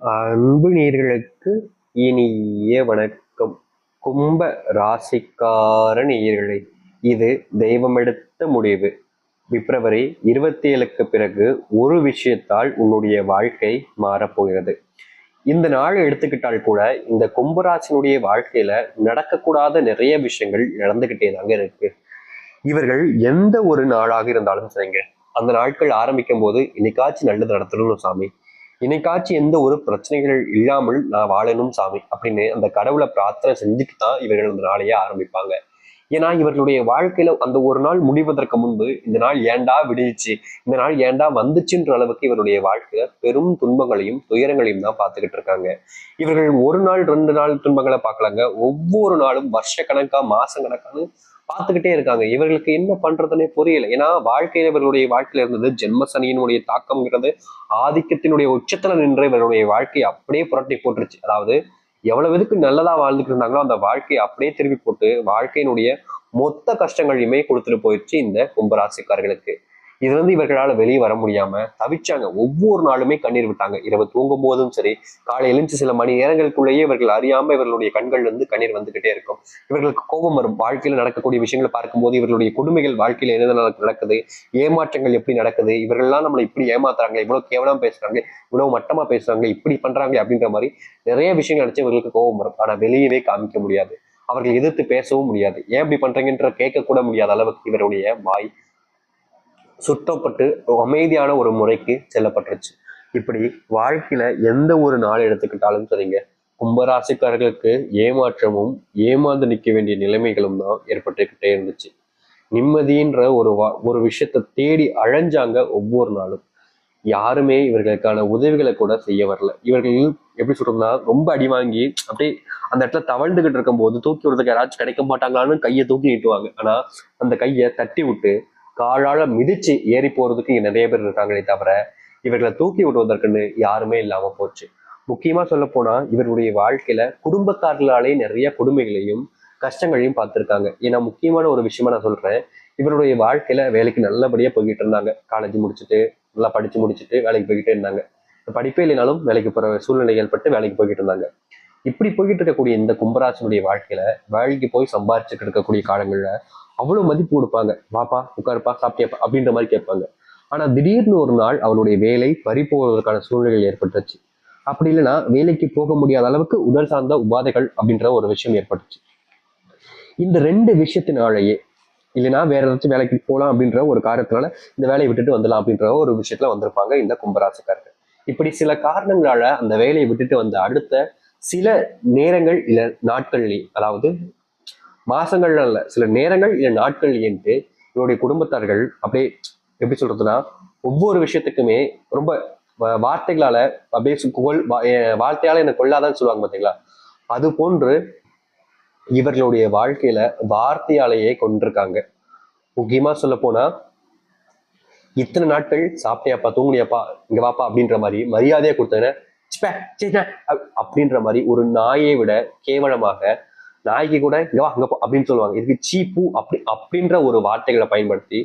அன்பு நேர்களுக்கு இனிய வணக்கம். கும்ப ராசிக்கார நேயர்களே இது தெய்வமெடுத்த முடிவு. பிப்ரவரி இருபத்தி ஏழுக்கு பிறகு ஒரு விஷயத்தால் உன்னுடைய வாழ்க்கை மாறப்போகிறது. இந்த நாள் எடுத்துக்கிட்டால் கூட இந்த கும்பராசினுடைய வாழ்க்கையில நடக்கக்கூடாத நிறைய விஷயங்கள் நடந்துகிட்டே தாங்க இருக்கு. இவர்கள் எந்த ஒரு நாளாக இருந்தாலும் சரிங்க. அந்த நாட்கள் ஆரம்பிக்கும் போது இன்னைக்காச்சும் நல்லது நடத்தணும் சாமி. இன்னைக்காச்சும் எந்த ஒரு பிரச்சனைகள் இல்லாமல் நான் வாழணும் சாமி அப்படின்னு அந்த கடவுளை பிரார்த்தனை செஞ்சுட்டு தான் இவர்கள் அந்த நாளையே ஆரம்பிப்பாங்க. ஏன்னா இவர்களுடைய வாழ்க்கையில அந்த ஒரு நாள் முடிவதற்கு முன்பு இந்த நாள் ஏண்டா விடுச்சு இந்த நாள் ஏண்டா வந்துச்சுன்ற அளவுக்கு இவருடைய வாழ்க்கையில பெரும் துன்பங்களையும் துயரங்களையும் தான் பார்த்துக்கிட்டு இருக்காங்க. இவர்கள் ஒரு நாள் ரெண்டு நாள் துன்பங்களை பார்க்கலாங்க. ஒவ்வொரு நாளும் வருஷ கணக்கா மாசம் கணக்கான பார்த்துக்கிட்டே இருக்காங்க. இவர்களுக்கு என்ன பண்றதுன்னே புரியல. ஏன்னா வாழ்க்கையில இவர்களுடைய வாழ்க்கையில இருந்தது ஜென்ம சனியினுடைய தாக்கம்ங்கிறது ஆதிக்கத்தினுடைய உச்சத்துல நின்று இவருடைய வாழ்க்கையை அப்படியே புரட்டி போட்டுருச்சு. அதாவது எவ்வளவு இதுக்கு நல்லதா வாழ்ந்துட்டு இருந்தாங்களோ அந்த வாழ்க்கையை அப்படியே திருப்பி போட்டு வாழ்க்கையினுடைய மொத்த கஷ்டங்களையுமே கொடுத்துட்டு போயிடுச்சு இந்த கும்பராசிக்காரர்களுக்கு. இதுல இருந்து இவர்களால் வெளியே வர முடியாம தவிச்சாங்க. ஒவ்வொரு நாளுமே கண்ணீர் விட்டாங்க. இரவு தூங்கும் போதும் சரி காலை எழுந்து சில மணி நேரங்களுக்குள்ளேயே இவர்கள் அறியாம இவர்களுடைய கண்கள் வந்து கண்ணீர் வந்துகிட்டே இருக்கும். இவர்களுக்கு கோபம் வரும். வாழ்க்கையில நடக்கக்கூடிய விஷயங்களை பார்க்கும்போது இவர்களுடைய கொடுமைகள் வாழ்க்கையில என்ன நடக்குது ஏமாற்றங்கள் எப்படி நடக்குது இவர்கள்லாம் நம்மளை இப்படி ஏமாத்துறாங்க இவ்வளவு கேவலம் பேசுறாங்க இவ்வளவு மட்டமா பேசுறாங்க இப்படி பண்றாங்க அப்படின்ற மாதிரி நிறைய விஷயங்கள் நினைச்சு இவர்களுக்கு கோபம் வரும். ஆனா வெளியவே காமிக்க முடியாது. அவர்கள் எதிர்த்து பேசவும் முடியாது. ஏன் இப்படி பண்றீங்கன்ற கேட்க கூட முடியாத அளவுக்கு இவருடைய வாய் சுத்தப்பட்டு அமைதியான ஒரு முறைக்கு செல்லப்பட்டுருச்சு. இப்படி வாழ்க்கையில எந்த ஒரு நாள் எடுத்துக்கிட்டாலும் சரிங்க கும்பராசிக்காரர்களுக்கு ஏமாற்றமும் ஏமாந்து நிற்க வேண்டிய நிலைமைகளும் தான் ஏற்பட்டுக்கிட்டே இருந்துச்சு. நிம்மதின்ற ஒரு வா ஒரு விஷயத்த தேடி அழைஞ்சாங்க ஒவ்வொரு நாளும். யாருமே இவர்களுக்கான உதவிகளை கூட செய்ய வரல. இவர்கள் எப்படி சொல்றதுன்னா ரொம்ப அடி வாங்கி அப்படியே அந்த இடத்துல தவழ்ந்துகிட்டு இருக்கும்போது தூக்கி விடுறதுக்கு யாராச்சும் கிடைக்க மாட்டாங்களான்னு கையை தூக்கி நீட்டுவாங்க. ஆனா அந்த கையை தட்டி விட்டு காலால மிதிச்சு ஏறி போறதுக்கு இங்க நிறைய பேர் இருக்காங்களே தவிர இவர்களை தூக்கி விடுவதற்குன்னு யாருமே இல்லாம போச்சு. முக்கியமா சொல்ல போனா இவருடைய வாழ்க்கையில குடும்பத்தார்களாலே நிறைய கொடுமைகளையும் கஷ்டங்களையும் பார்த்திருக்காங்க. ஏன்னா முக்கியமான ஒரு விஷயமா நான் சொல்றேன் இவருடைய வாழ்க்கையில வேலைக்கு நல்லபடியா போய்கிட்டு இருந்தாங்க. காலேஜ் முடிச்சுட்டு நல்லா படிச்சு முடிச்சுட்டு வேலைக்கு போய்கிட்டே இருந்தாங்க. படிப்பே இல்லைனாலும் வேலைக்கு போற சூழ்நிலை ஏற்பட்டு வேலைக்கு போய்கிட்டு இருந்தாங்க. இப்படி போய்கிட்டு இருக்கக்கூடிய இந்த கும்பராசனுடைய வாழ்க்கையில வேலைக்கு போய் சம்பாரிச்சுட்டு இருக்கக்கூடிய காலங்கள்ல அவ்வளவு மதிப்பு கொடுப்பாங்க. வாப்பா உட்காருப்பா சாப்பிட்டியாப்பா அப்படின்ற மாதிரி கேட்பாங்க. ஆனா திடீர்னு ஒரு நாள் அவனுடைய வேலை பறி போவதற்கான சூழ்நிலைகள் ஏற்பட்டுச்சு அப்படி இல்லைன்னா வேலைக்கு போக முடியாத அளவுக்கு உடல் சார்ந்த உபாதைகள் அப்படின்ற ஒரு விஷயம் ஏற்பட்டுச்சு இந்த ரெண்டு விஷயத்தினாலேயே இல்லைன்னா வேற ஏதாச்சும் வேலைக்கு போகலாம் அப்படின்ற ஒரு காரணத்தினால இந்த வேலையை விட்டுட்டு வந்துடலாம் அப்படின்ற ஒரு விஷயத்துல வந்திருப்பாங்க இந்த கும்பராசிக்காரர்கள். இப்படி சில காரணங்களால அந்த வேலையை விட்டுட்டு வந்த அடுத்த சில நேரங்கள் இல்ல நாட்கள்லேயே அதாவது மாசங்கள் அல்ல சில நேரங்கள் இல்ல நாட்கள் என்று இவருடைய குடும்பத்தார்கள் அப்படியே எப்படி சொல்றதுன்னா ஒவ்வொரு விஷயத்துக்குமே ரொம்ப வார்த்தைகளால அப்படியே சு- கொல் வார்த்தையால என்னை கொள்ளாதான்னு சொல்லுவாங்க பாத்தீங்களா? அது போன்று இவர்களுடைய வாழ்க்கையில வார்த்தையாலேயே கொண்டிருக்காங்க. முக்கியமா சொல்ல போனா இத்தனை நாட்கள் சாப்பிட்டியாப்பா தூங்குனியாப்பா இங்க வாப்பா அப்படின்ற மாதிரி மரியாதையா கொடுத்தேன்னு அப்படின்ற மாதிரி ஒரு நாயை விட கேவலமாக நாய்க்கு கூட இங்க வா அங்க அப்படின்னு சொல்லுவாங்க. இதுக்கு சீப்பு அப்படி அப்படின்ற ஒரு வார்த்தைகளை பயன்படுத்தி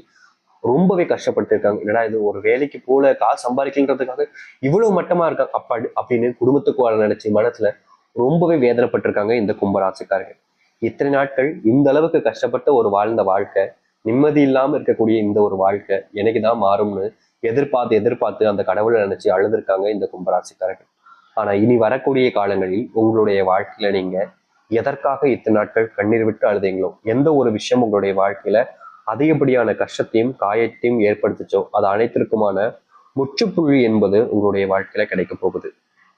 ரொம்பவே கஷ்டப்பட்டுருக்காங்க. என்னடா இது ஒரு வேலைக்கு போல காசு சம்பாதிக்கன்றதுக்காக இவ்வளவு மட்டமா இருக்காங்க. அப்பா அப்படின்னு குடும்பத்துக்கு வாழ நினைச்சு மனசுல ரொம்பவே வேதனைப்பட்டிருக்காங்க இந்த கும்பராசிக்காரர்கள். இத்தனை நாட்கள் இந்த அளவுக்கு கஷ்டப்பட்ட ஒரு வாழ்ந்த வாழ்க்கை நிம்மதி இல்லாம இருக்கக்கூடிய இந்த ஒரு வாழ்க்கை எனக்கு தான் மாறும்னு எதிர்பார்த்து எதிர்பார்த்து அந்த கடவுளை நினைச்சு அழுதுருக்காங்க இந்த கும்பராசிக்காரர்கள். ஆனா இனி வரக்கூடிய காலங்களில் உங்களுடைய வாழ்க்கையில நீங்க எதற்காக இத்தனை நாட்கள் கண்ணீர் விட்டு அழுதீங்களோ? எந்த ஒரு விஷயம் உங்களுடைய வாழ்க்கையில அதிகப்படியான கஷ்டத்தையும் காயத்தையும் ஏற்படுத்துச்சோ அது அனைத்திற்குமான முற்றுப்புள்ளி என்பது உங்களுடைய வாழ்க்கையில கிடைக்க போகுது.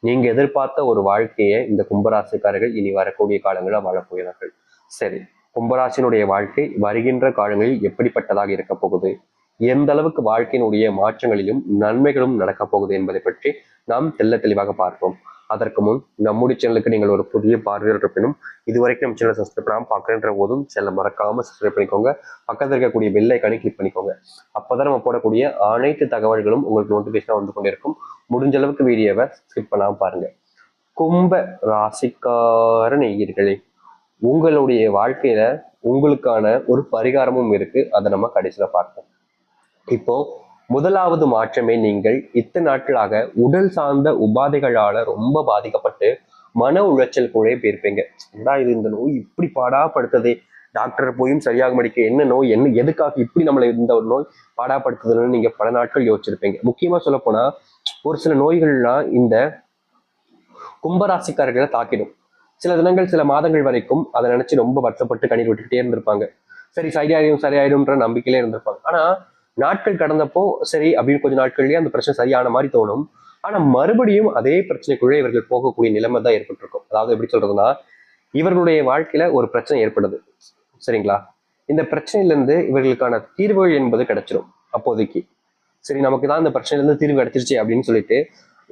நீங்க எதிர்பார்த்த ஒரு வாழ்க்கையை இந்த கும்பராசிக்காரர்கள் இனி வரக்கூடிய காலங்களில் வாழப்போகிறார்கள் சரி கும்பராசினுடைய வாழ்க்கை வருகின்ற காலங்களில் எப்படிப்பட்டதாக இருக்க போகுது? எந்த அளவுக்கு வாழ்க்கையினுடைய மாற்றங்களிலும் நன்மைகளும் நடக்கப் போகுது என்பதை பற்றி நாம் தெள்ள தெளிவாக பார்ப்போம். அதற்கு முன் நம்முடைய சேனலுக்கு நீங்கள் ஒரு புதிய பார்வையாளர் இருப்பினும் இதுவரைக்கும் நம்ம சேனல் சப்ஸ்கிரைப் பண்ணாமல் பார்க்குறன்ற போதும் சேனலை மறக்காம சப்ஸ்கிரைப் பண்ணிக்கோங்க. பக்கத்தில் இருக்கக்கூடிய பெல் ஐக்கானை கிளிக் பண்ணிக்கோங்க. அப்போதான் நம்ம போடக்கூடிய அனைத்து தகவல்களும் உங்களுக்கு நோட்டிஃபிகேஷனாக வந்து கொண்டிருக்கும். முடிஞ்ச அளவுக்கு வீடியோவை ஸ்கிப் பண்ணாமல் பாருங்க. கும்ப ராசிக்கார நேயர்களே உங்களுடைய வாழ்க்கையில உங்களுக்கான ஒரு பரிகாரமும் இருக்கு. அதை நம்ம கடைசியில பார்ப்போம். இப்போ முதலாவது மாற்றமே நீங்கள் இத்தனை நாட்களாக உடல் சார்ந்த உபாதைகளால ரொம்ப பாதிக்கப்பட்டு மன உளைச்சல் கூட போயிருப்பீங்க என்னடா இது இந்த நோய் இப்படி பாடாப்படுத்ததே? டாக்டர் போயும் சரியாக மடிக்க என்ன நோய்? என்ன எதுக்காக இப்படி நம்மளை இந்த ஒரு நோய் பாடாப்படுத்துதுன்னு நீங்க பல நாட்கள் யோசிச்சிருப்பீங்க. முக்கியமா சொல்ல போனா ஒரு சில நோய்கள்லாம் இந்த கும்பராசிக்காரர்களை தாக்கிடும். சில தினங்கள் சில மாதங்கள் வரைக்கும் அதை நினைச்சு ரொம்ப வருத்தப்பட்டு கண்ணீர் விட்டுக்கிட்டே இருந்திருப்பாங்க. சரி சரியாயிடும் சரியாயிடும்ன்ற நம்பிக்கையிலே இருந்திருப்பாங்க. ஆனா நாட்கள் கடந்தப்போ சரி அப்படின்னு கொஞ்சம் நாட்கள்லயே அந்த பிரச்சனை சரியான மாதிரி தோணும். ஆனா மறுபடியும் அதே பிரச்சனைக்குள்ளே இவர்கள் போகக்கூடிய நிலைமை தான் ஏற்பட்டிருக்கும். அதாவது எப்படி சொல்றதுன்னா இவர்களுடைய வாழ்க்கையில ஒரு பிரச்சனை ஏற்படுது. சரிங்களா? இந்த பிரச்சனையிலேருந்து இவர்களுக்கான தீர்வு என்பது கிடைச்சிடும் அப்போதைக்கு. சரி நமக்கு தான் இந்த பிரச்சனையிலேருந்து தீர்வு கிடைச்சிருச்சு அப்படின்னு சொல்லிட்டு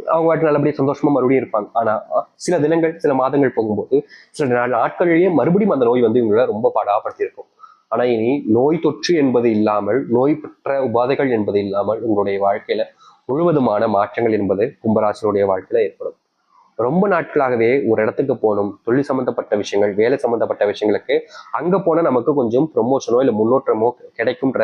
அவங்க வாட்டு நல்லபடியாக சந்தோஷமா மறுபடியும் இருப்பாங்க. ஆனா சில தினங்கள் சில மாதங்கள் போகும்போது சில நா- நாட்களிலேயே மறுபடியும் அந்த நோய் வந்து இவங்களை ரொம்ப பாடாப்படுத்தியிருக்கும். ஆனா இனி நோய் தொற்று என்பது இல்லாமல் நோய் பெற்ற உபாதைகள் என்பது இல்லாமல் உங்களுடைய வாழ்க்கையில முழுவதுமான மாற்றங்கள் என்பது கும்பராசினுடைய வாழ்க்கையில ஏற்படும். ரொம்ப நாட்களாகவே ஒரு இடத்துக்கு போகணும் தொழில் சம்பந்தப்பட்ட விஷயங்கள் வேலை சம்பந்தப்பட்ட விஷயங்களுக்கு அங்க போனால் நமக்கு கொஞ்சம் ப்ரொமோஷனோ இல்லை முன்னோற்றமோ கிடைக்கும்ன்ற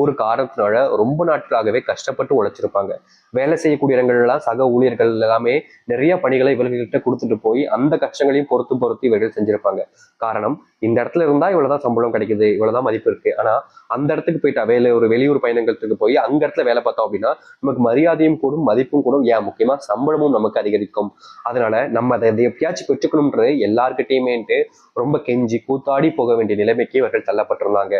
ஒரு காரணத்தினால ரொம்ப நாட்களாகவே கஷ்டப்பட்டு உழைச்சிருப்பாங்க. வேலை செய்யக்கூடிய இடங்கள்லாம் சக ஊழியர்கள் எல்லாமே நிறைய பணிகளை இவர்கள்கிட்ட கொடுத்துட்டு போய் அந்த கஷ்டங்களையும் பொறுத்து பொறுத்து இவர்கள் செஞ்சிருப்பாங்க. காரணம் இந்த இடத்துல இருந்தா இவ்வளவுதான் சம்பளம் கிடைக்குது இவ்வளவுதான் மதிப்பு இருக்கு. ஆனா அந்த இடத்துக்கு போயிட்டா வேலை ஒரு வெளியூர் பயணங்களுக்கு போய் அங்க இடத்துல வேலை பார்த்தோம் அப்படின்னா நமக்கு மரியாதையும் கூடும் மதிப்பும் கூடும். ஏன்? முக்கியமா சம்பளமும் நமக்கு அதிகரிக்கும். அதனால நம்ம அதை எப்பயாச்சும் பெற்றுக்கணும்ன்ற எல்லார்கிட்டயுமேன்ட்டு ரொம்ப கெஞ்சி கூத்தாடி போக வேண்டிய நிலைமைக்கு இவர்கள் தள்ளப்பட்டிருந்தாங்க.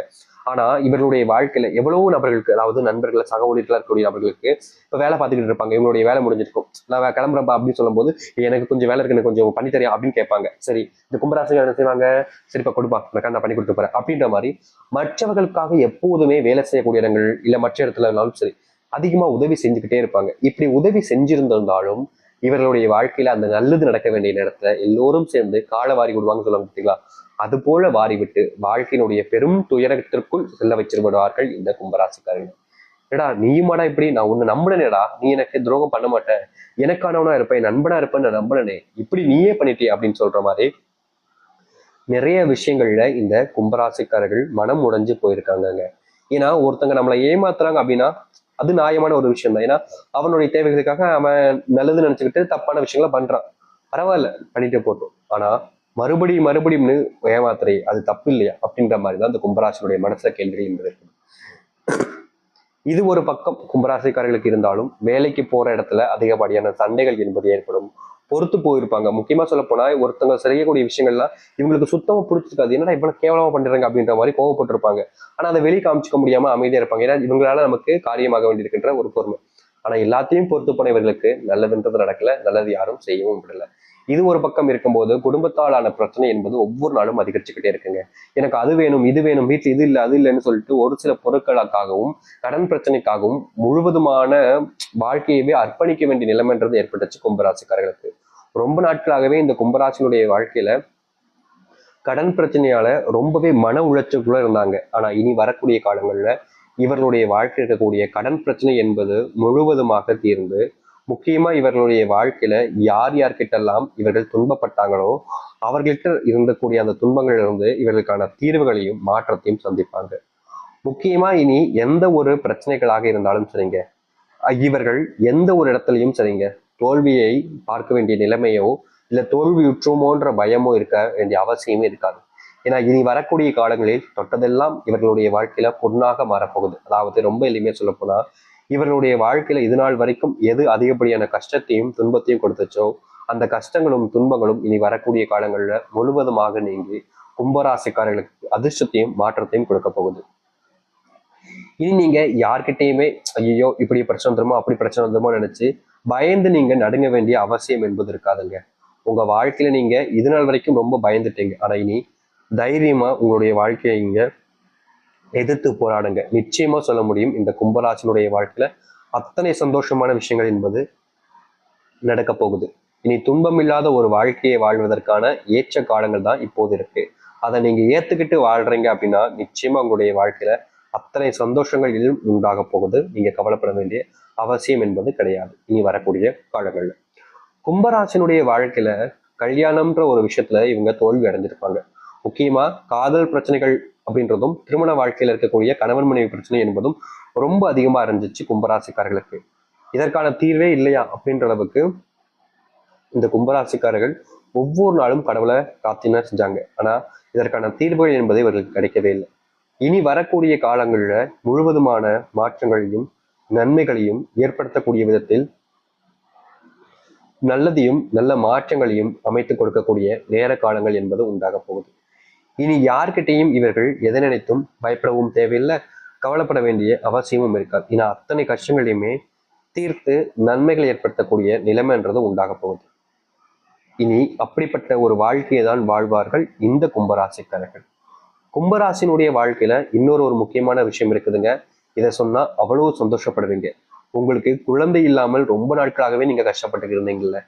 ஆனா இவர்களுடைய வாழ்க்கையில எவ்வளவோ நபர்களுக்கு அதாவது நண்பர்கள் சக ஊழியர்களாக இருக்கக்கூடிய நபர்களுக்கு இப்ப வேலை பார்த்துக்கிட்டு இருப்பாங்க. இவங்களுடைய வேலை முடிஞ்சிருக்கும். நான் கிளம்புறப்பா அப்படின்னு சொல்லும்போது எனக்கு கொஞ்சம் வேலை இருக்கு எனக்கு கொஞ்சம் பண்ணி தரியா அப்படின்னு கேட்பாங்க. சரி இந்த கும்பராசிகள் என்ன செய்வாங்க? சரிப்பா கொடுப்பா நான் நான் பண்ணி கொடுத்து போறேன். அப்படின்ற மாதிரி மற்றவர்களுக்காக எப்போதுமே வேலை செய்யக்கூடிய இடங்கள் இல்ல மற்ற இடத்துல இருந்தாலும் சரி அதிகமா உதவி செஞ்சுக்கிட்டே இருப்பாங்க. இப்படி உதவி செஞ்சிருந்திருந்தாலும் இவர்களுடைய வாழ்க்கையில அந்த நல்லது நடக்க வேண்டிய நேரத்துல எல்லோரும் சேர்ந்து காலவாரி விடுவாங்கன்னு சொல்லுவாங்க பார்த்தீங்களா? அது போல வாரி விட்டு வாழ்க்கையினுடைய பெரும் துயரத்திற்குள் செல்ல வச்சிருவார்கள் இந்த கும்பராசிக்காரர்கள். ஏடா நீயுமாடா இப்படி? நான் உன்னை நம்பினேடா நீ எனக்கு துரோகம் பண்ண மாட்டேன் எனக்கானவனா இருப்பேன் நண்பனா இருப்பேன்னு நான் நம்பினே இப்படி நீயே பண்ணிட்டே அப்படின்னு சொல்ற மாதிரி நிறைய விஷயங்கள்ல இந்த கும்பராசிக்காரர்கள் மனம் உடைஞ்சு போயிருக்காங்கங்க. ஏன்னா ஒருத்தங்க நம்மளை ஏமாத்துறாங்க அப்படின்னா அது நியாயமான ஒரு விஷயம் தான் ஏன்னா அவனுடைய தேவைகளுக்காக அவன் நல்லது நினைச்சுக்கிட்டு தப்பான விஷயங்களை பண்றான். பரவாயில்ல பண்ணிட்டு போட்டோம். ஆனா மறுபடியும் மறுபடியும்னு ஏமாத்துறை அது தப்பு இல்லையா அப்படின்ற மாதிரி தான் இந்த கும்பராசினுடைய மனசுல கேள்வி என்பது இது ஒரு பக்கம் கும்பராசிக்காரர்களுக்கு இருந்தாலும் வேலைக்கு போற இடத்துல அதிகப்படியான சண்டைகள் என்பது ஏற்படும். பொறுத்து போயிருப்பாங்க. முக்கியமா சொல்ல போனா ஒருத்தங்க செய்யக்கூடிய விஷயங்கள்லாம் இவங்களுக்கு சுத்தமா பிடிச்சிருக்காது. என்னடா இவ்வளவு கேவலமா பண்றாங்க அப்படின்ற மாதிரி கோவப்பட்டிருப்பாங்க. ஆனா அதை வெளியே காமிச்சிக்க முடியாம அமைதியா இருப்பாங்க. ஏன்னா இவங்களால நமக்கு காரியமாக வேண்டியிருக்கின்ற ஒரு பொறுமை. ஆனா எல்லாத்தையும் பொறுத்து போனவர்களுக்கு நல்லதுன்றது நடக்கல. நல்லது யாரும் செய்யவும் விடல. இது ஒரு பக்கம் இருக்கும்போது குடும்பத்தாலான பிரச்சனை என்பது ஒவ்வொரு நாளும் அதிகரிச்சுக்கிட்டே இருக்குங்க. எனக்கு அது வேணும் இது வேணும் வீட்டில் இது இல்லை அது இல்லைன்னு சொல்லிட்டு ஒரு சில பொருட்களுக்காகவும் கடன் பிரச்சனைக்காகவும் முழுவதுமான வாழ்க்கையவே அர்ப்பணிக்க வேண்டிய நிலைமைன்றது ஏற்பட்டுச்சு கும்பராசிக்காரர்களுக்கு. ரொம்ப நாட்களாகவே இந்த கும்பராசினுடைய வாழ்க்கையில கடன் பிரச்சனையால ரொம்பவே மன உளைச்சலுக்குள்ள இருந்தாங்க. ஆனா இனி வரக்கூடிய காலங்கள்ல இவர்களுடைய வாழ்க்கை இருக்கக்கூடிய கடன் பிரச்சனை என்பது முழுவதுமாக தீர்ந்து முக்கியமா இவர்களுடைய வாழ்க்கையில யார் யார்கிட்டெல்லாம் இவர்கள் துன்பப்பட்டாங்களோ அவர்கள்ட்ட இருந்தக்கூடிய அந்த துன்பங்கள் இருந்து இவர்களுக்கான தீர்வுகளையும் மாற்றத்தையும் சந்திப்பாங்க. முக்கியமா இனி எந்த ஒரு பிரச்சனைகளாக இருந்தாலும் சரிங்க. இவர்கள் எந்த ஒரு இடத்துலையும் சரிங்க. தோல்வியை பார்க்க வேண்டிய நிலைமையோ இல்ல தோல்வியுற்றோமோன்ற பயமோ இருக்க வேண்டிய அவசியமே இருக்காது. ஏன்னா இனி வரக்கூடிய காலங்களில் தொட்டதெல்லாம் இவர்களுடைய வாழ்க்கையில பொன்னாக மாறப்போகுது. அதாவது ரொம்ப எளிமையா சொல்ல போனா இவர்களுடைய வாழ்க்கையில இது நாள் வரைக்கும் எது அதிகப்படியான கஷ்டத்தையும் துன்பத்தையும் கொடுத்துச்சோ அந்த கஷ்டங்களும் துன்பங்களும் இனி வரக்கூடிய காலங்களில் முழுவதுமாக நீங்கி கும்பராசிக்காரர்களுக்கு அதிர்ஷ்டத்தையும் மாற்றத்தையும் கொடுக்க போகுது. இனி நீங்க யார்கிட்டயுமே ஐயோ இப்படி பிரச்சனை வந்துருமோ அப்படி பிரச்சனை வந்துருமோ நினைச்சு பயந்து நீங்க நடுங்க வேண்டிய அவசியம் என்பது இருக்காதுங்க. உங்க வாழ்க்கையில நீங்க இது நாள் வரைக்கும் ரொம்ப பயந்துட்டீங்க. ஆனா இனி தைரியமா உங்களுடைய வாழ்க்கையை இங்க எதிர்த்து போராடுங்க. நிச்சயமா சொல்ல முடியும் இந்த கும்பராசினுடைய வாழ்க்கையில அத்தனை சந்தோஷமான விஷயங்கள் என்பது நடக்க போகுது. இனி துன்பம் இல்லாத ஒரு வாழ்க்கையை வாழ்வதற்கான ஏற்ற காலங்கள் தான் இப்போது இருக்கு. அதை நீங்க ஏத்துக்கிட்டு வாழ்றீங்க அப்படின்னா நிச்சயமா உங்களுடைய வாழ்க்கையில அத்தனை சந்தோஷங்கள் இதிலும் உண்டாக போகுது. நீங்க கவலைப்பட வேண்டிய அவசியம் என்பது கிடையாது. இனி வரக்கூடிய காலங்கள்ல. கும்பராசினுடைய வாழ்க்கையில கல்யாணம்ன்ற ஒரு விஷயத்துல இவங்க தோல்வி அடைஞ்சிருப்பாங்க. முக்கியமா காதல் பிரச்சனைகள் அப்படின்றதும் திருமண வாழ்க்கையில் இருக்கக்கூடிய கணவன் மனைவி பிரச்சனை என்பதும் ரொம்ப அதிகமா இருந்துச்சு கும்பராசிக்காரர்களுக்கு. இதற்கான தீர்வே இல்லையா அப்படின்ற அளவுக்கு இந்த கும்பராசிக்காரர்கள் ஒவ்வொரு நாளும் கடவுளை பிரார்த்தனை செஞ்சாங்க. ஆனா இதற்கான தீர்வுகள் என்பது இவர்களுக்கு கிடைக்கவே இல்லை. இனி வரக்கூடிய காலங்களில் முழுவதுமான மாற்றங்களையும் நன்மைகளையும் ஏற்படுத்தக்கூடிய விதத்தில் நல்லதையும் நல்ல மாற்றங்களையும் அமைத்து கொடுக்கக்கூடிய நேர காலங்கள் என்பது உண்டாக போகுது. இனி யார்கிட்டையும் இவர்கள் எதை நினைத்தும் பயப்படவும் தேவையில்லை. கவலைப்பட வேண்டிய அவசியமும் இருக்காது. ஏன்னா அத்தனை கஷ்டங்களையுமே தீர்த்து நன்மைகள் ஏற்படுத்தக்கூடிய நிலைமைன்றது உண்டாக போகுது. இனி அப்படிப்பட்ட ஒரு வாழ்க்கையை தான் வாழ்வார்கள் இந்த கும்பராசிக்காரர்கள். கும்பராசினுடைய வாழ்க்கையில இன்னொரு ஒரு முக்கியமான விஷயம் இருக்குதுங்க. இதை சொன்னா அவ்வளவு சந்தோஷப்படுவீங்க. உங்களுக்கு குழந்தை இல்லாமல் ரொம்ப நாட்களாகவே நீங்க கஷ்டப்பட்டு இருந்தீங்கல்ல.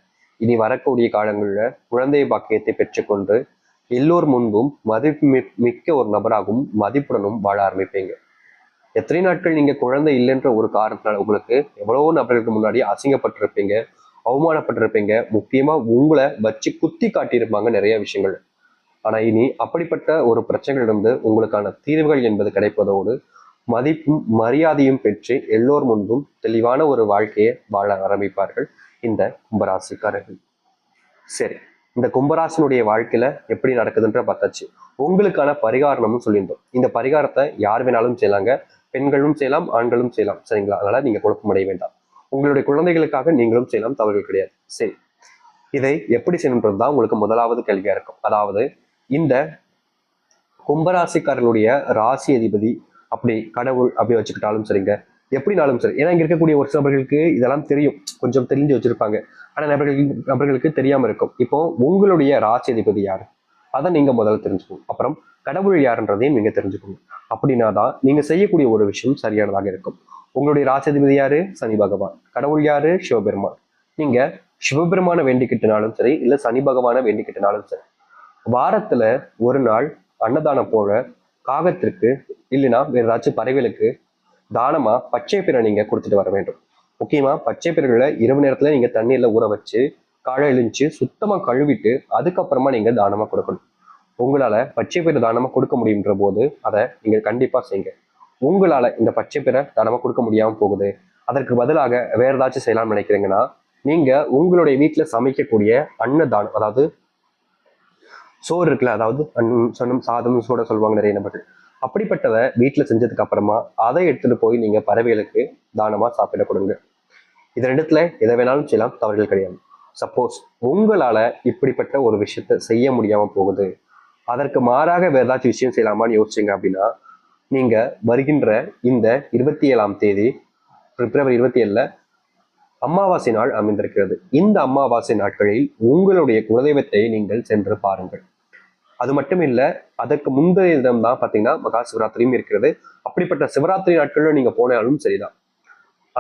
இனி வரக்கூடிய காலங்களில் குழந்தை பாக்கியத்தை பெற்றுக்கொண்டு எல்லோர் முன்பும் மதிப்பு மிக்க ஒரு நபராகவும் மதிப்புடனும் வாழ ஆரம்பிப்பீங்க. எத்தனை நாட்கள் நீங்க குழந்தை இல்லைன்ற ஒரு காரணத்தினால உங்களுக்கு எவ்வளவோ நபர்களுக்கு முன்னாடி அசிங்கப்பட்டிருப்பீங்க அவமானப்பட்டிருப்பீங்க. முக்கியமா உங்களை வச்சு குத்தி காட்டியிருப்பாங்க நிறைய விஷயங்கள். ஆனா இனி அப்படிப்பட்ட ஒரு பிரச்சனைகளிலிருந்து உங்களுக்கான தீர்வுகள் என்பது கிடைப்பதோடு மதிப்பும் மரியாதையும் பெற்று எல்லோர் முன்பும் தெளிவான ஒரு வாழ்க்கையை வாழ ஆரம்பிப்பார்கள் இந்த கும்பராசிக்காரர்கள். சரி இந்த கும்பராசினுடைய வாழ்க்கையில எப்படி நடக்குதுன்ற பார்த்தாச்சு. உங்களுக்கான பரிகாரணம்னு சொல்லியிருந்தோம். இந்த பரிகாரத்தை யார் வேணாலும் செய்யலாங்க. பெண்களும் செய்யலாம் ஆண்களும் செய்யலாம். சரிங்களா? அதனால நீங்க குழப்பமடைய வேண்டாம். உங்களுடைய குழந்தைகளுக்காக நீங்களும் செய்யலாம் தவறுகள் கிடையாது. சரி. இதை எப்படி செய்யணுன்றது தான் உங்களுக்கு முதலாவது கேள்வியா இருக்கும். அதாவது இந்த கும்பராசிக்காரர்களுடைய ராசி அதிபதி அப்படி கடவுள் அப்படி வச்சுக்கிட்டாலும் சரிங்க. எப்படினாலும் சரி. ஏன்னா இங்க இருக்கக்கூடிய ஒரு நபர்களுக்கு இதெல்லாம் தெரியும். கொஞ்சம் தெரிஞ்சு வச்சிருப்பாங்க. ஆனால் நபர்களுக்கு நபர்களுக்கு தெரியாமல் இருக்கும். இப்போ உங்களுடைய ராசி யார்? அதை நீங்கள் முதல்ல தெரிஞ்சுக்கணும். அப்புறம் கடவுள் யாருன்றதையும் நீங்கள் தெரிஞ்சுக்கணும். அப்படின்னா தான் நீங்கள் செய்யக்கூடிய ஒரு விஷயம் சரியானதாக இருக்கும். உங்களுடைய ராசி யாரு? சனி பகவான். கடவுள் யாரு? சிவபெருமான். நீங்க சிவபெருமான வேண்டிக்கிட்டனாலும் சரி இல்லை சனி பகவானை வேண்டிக்கிட்டனாலும் சரி வாரத்தில் ஒரு நாள் அன்னதானம் போல காகத்திற்கு இல்லைன்னா வேறு ஏதாச்சும் பறவைகளுக்கு தானமாக பச்சை பிற நீங்கள் கொடுத்துட்டு வர வேண்டும். முக்கியமா பச்சை பயிர்களை இரவு நேரத்துல நீங்க தண்ணீர்ல ஊற வச்சு காலை எழுந்துச்சு சுத்தமா கழுவிட்டு அதுக்கப்புறமா நீங்க தானமா கொடுக்கணும். உங்களால பச்சை பயிரை தானமா கொடுக்க முடியுன்ற போது அதை நீங்க கண்டிப்பா செய்யுங்க உங்களால இந்த பச்சை பயிரை தானமா கொடுக்க முடியாம போகுது. அதற்கு பதிலாக வேற ஏதாச்சும் செய்யலாம்னு நினைக்கிறீங்கன்னா நீங்க உங்களுடைய வீட்டுல சமைக்கக்கூடிய அன்னதானம் அதாவது சோறு இருக்குல்ல அதாவது சொன்னும் சாதம் சோட சொல்லுவாங்க நிறைய நபர்கள். அப்படிப்பட்டதை வீட்டில் செஞ்சதுக்கு அப்புறமா அதை எடுத்துட்டு போய் நீங்க பறவைகளுக்கு தானமா சாப்பிட கொடுங்க. இது ரெண்டுத்துல எதை வேணாலும் செய்யலாம் தவறுகள் கிடையாது. சப்போஸ் உங்களால இப்படிப்பட்ட ஒரு விஷயத்த செய்ய முடியாம போகுது. அதற்கு மாறாக வேற ஏதாச்சும் விஷயம் செய்யலாமான்னு யோசிச்சிங்க அப்படின்னா நீங்க வருகின்ற இந்த இருபத்தி ஏழாம் தேதி பிப்ரவரி இருபத்தி ஏழுல அமாவாசை நாள் அமைந்திருக்கிறது. இந்த அமாவாசை நாட்களில் உங்களுடைய குலதெய்வத்தை நீங்கள் சென்று பாருங்கள். அது மட்டும் இல்ல அதற்கு முந்தைய தினம் தான் பாத்தீங்கன்னா மகா சிவராத்திரியும் இருக்கிறது. அப்படிப்பட்ட சிவராத்திரி நாட்கள்ல நீங்க போனாலும் சரிதான்.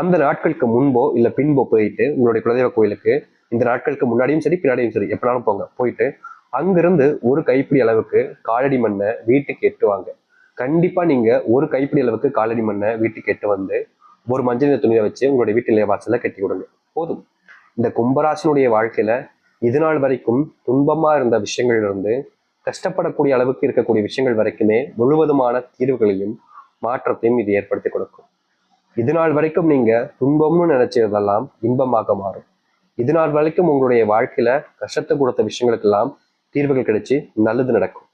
அந்த நாட்களுக்கு முன்போ இல்லை பின்போ போயிட்டு உங்களுடைய குலதெய்வ கோயிலுக்கு இந்த நாட்களுக்கு முன்னாடியும் சரி பின்னாடியும் சரி எப்படினாலும் போங்க. போயிட்டு அங்கிருந்து ஒரு கைப்பிடி அளவுக்கு காலடி மண்ணை வீட்டுக்கு எட்டுவாங்க கண்டிப்பா நீங்க ஒரு கைப்பிடி அளவுக்கு காலடி மண்ணை வீட்டுக்கு எட்டு வந்து ஒரு மஞ்சள் துணியை வச்சு உங்களுடைய வீட்டு நிலைவாசல கட்டி கொடுங்க. போதும். இந்த கும்பராசினுடைய வாழ்க்கையில இது நாள் வரைக்கும் துன்பமா இருந்த விஷயங்களிலிருந்து கஷ்டப்படக்கூடிய அளவுக்கு இருக்கக்கூடிய விஷயங்கள் வரைக்குமே முழுவதுமான தீர்வுகளையும் மாற்றத்தையும் இது ஏற்படுத்தி கொடுக்கும். இது நாள் வரைக்கும் நீங்க துன்பம்னு நினைச்சதெல்லாம் இன்பமாக மாறும். இது நாள் வரைக்கும் உங்களுடைய வாழ்க்கையில கஷ்டத்தை கொடுத்த விஷயங்களுக்கெல்லாம் தீர்வுகள் கிடைச்சு நல்லது நடக்கும்.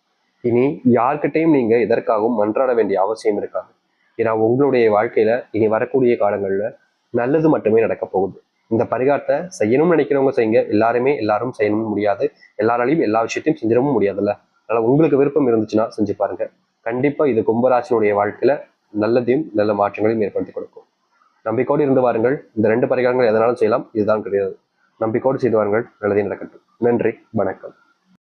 இனி யார்கிட்டையும் நீங்க எதற்காகவும் மன்றாட வேண்டிய அவசியம் இருக்காது. ஏன்னா உங்களுடைய வாழ்க்கையில இனி வரக்கூடிய காலங்கள்ல நல்லது மட்டுமே நடக்க போகுது. இந்த பரிகாரத்தை செய்யணும்னு நினைக்கிறவங்க செய்யுங்க. எல்லாருமே எல்லாரும் செய்யணும்னு முடியாது. எல்லாராலையும் எல்லா விஷயத்தையும் செஞ்சிடவும் முடியாதுல்ல. அதனால உங்களுக்கு விருப்பம் இருந்துச்சுன்னா செஞ்சு பாருங்க. கண்டிப்பா இது கும்பராசினுடைய வாழ்க்கையில நல்லதையும் நல்ல மாற்றங்களையும் ஏற்படுத்தி கொடுக்கும். நம்பிக்கோடு இருந்து வாருங்கள். இந்த ரெண்டு பரிகாரங்கள் எதனாலும் செய்யலாம். இதுதான் கிடையாது. நம்பிக்கோடு செய்து வாருங்கள். நல்லதையும் நடக்கட்டும். நன்றி. வணக்கம்.